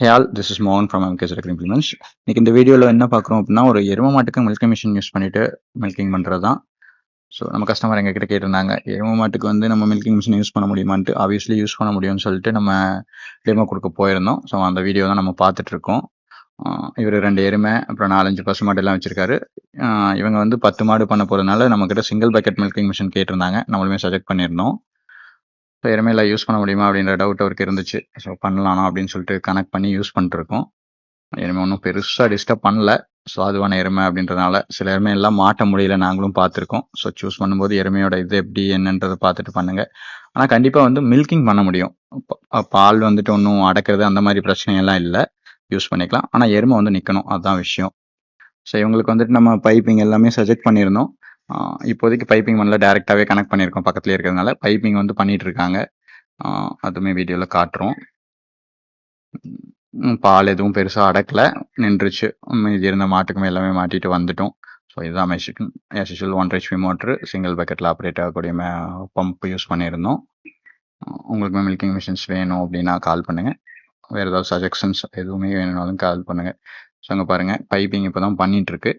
Hale this is மோகன் from MK select implements இன்னைக்கு இந்த வீடியோவில் என்ன பார்க்குறோம் அப்படின்னா ஒரு எரும மாட்டுக்கு மில்கிங் மிஷின் யூஸ் பண்ணிட்டு மில்கிங் பண்ணுறது தான் ஸோ நம்ம கஸ்டமர் எங்ககிட்ட கேட்டிருந்தாங்க எரும மாட்டுக்கு வந்து நம்ம மில்கிங் மிஷின் யூஸ் பண்ண முடியுமான்ட்டு. ஆப்வியஸ்லி யூஸ் பண்ண முடியும்னு சொல்லிட்டு நம்ம டெமோ கொடுக்க போயிருந்தோம். ஸோ அந்த வீடியோ தான் நம்ம பார்த்துட்ருக்கோம் இவர் ரெண்டு எருமை அப்புறம் நாலஞ்சு பசு மாடு எல்லாம் வச்சிருக்காரு. இவங்க வந்து பத்து மாடு பண்ண போகிறதுனால நம்மக்கிட்ட சிங்கிள் பக்கெட் மில்கிங் மிஷின் கேட்டிருந்தாங்க. நம்மளுமே சஜெக்ட் பண்ணியிருந்தோம். ஸோ எருமையில் யூஸ் பண்ண முடியுமா அப்படின்ற டவுட் அவருக்கு இருந்துச்சு. ஸோ பண்ணலாமா அப்படின்னு சொல்லிட்டு கனெக்ட் பண்ணி யூஸ் பண்ணிட்டுருக்கோம். எருமை ஒன்றும் பெருசாக டிஸ்டர்ப் பண்ணல. ஸோ அதுவான எருமை அப்படின்றதுனால சில எருமை எல்லாம் மாட்ட முடியல நாங்களும் பார்த்துருக்கோம். ஸோ சூஸ் பண்ணும்போது எருமையோட இது எப்படி என்னன்றதை பார்த்துட்டு பண்ணுங்க. ஆனால் கண்டிப்பாக வந்து மில்கிங் பண்ண முடியும். பால் வந்துட்டு ஒன்றும் அடக்கிறது அந்த மாதிரி பிரச்சனையெல்லாம் இல்லை. யூஸ் பண்ணிக்கலாம். ஆனால் எருமை வந்து நிற்கணும் அதுதான் விஷயம். ஸோ இவங்களுக்கு வந்துட்டு நம்ம பைப்பிங் எல்லாமே சஜெக்ட் பண்ணியிருந்தோம். இப்போதைக்கு பைப்பிங் பண்ணல டேரெக்டாகவே கனெக்ட் பண்ணியிருக்கோம். பக்கத்துலேயே இருக்கிறதுனால பைப்பிங் வந்து பண்ணிகிட்ருக்காங்க அதுவுமே வீடியோவில் காட்டுறோம். பால் எதுவும் பெருசாக அடக்கல. நின்றுச்சு. மீதி இருந்த மாட்டுக்குமே எல்லாமே மாட்டிட்டு வந்துட்டோம். ஸோ இதுதான் machine as usual one HP motor single பக்கெட்டில் ஆப்ரேட் ஆகக்கூடிய பம்ப் யூஸ் பண்ணியிருந்தோம். உங்களுக்குமே உங்களுக்கு மில்கிங் மிஷின்ஸ் வேணும் அப்படின்னா கால் பண்ணுங்கள் வேறு ஏதாவது சஜஷன்ஸ் எதுவுமே வேணும்னாலும் கால் பண்ணுங்கள் ஸோ அங்கே பாருங்கள் பைப்பிங் இப்போ தான் பண்ணிகிட்ருக்கு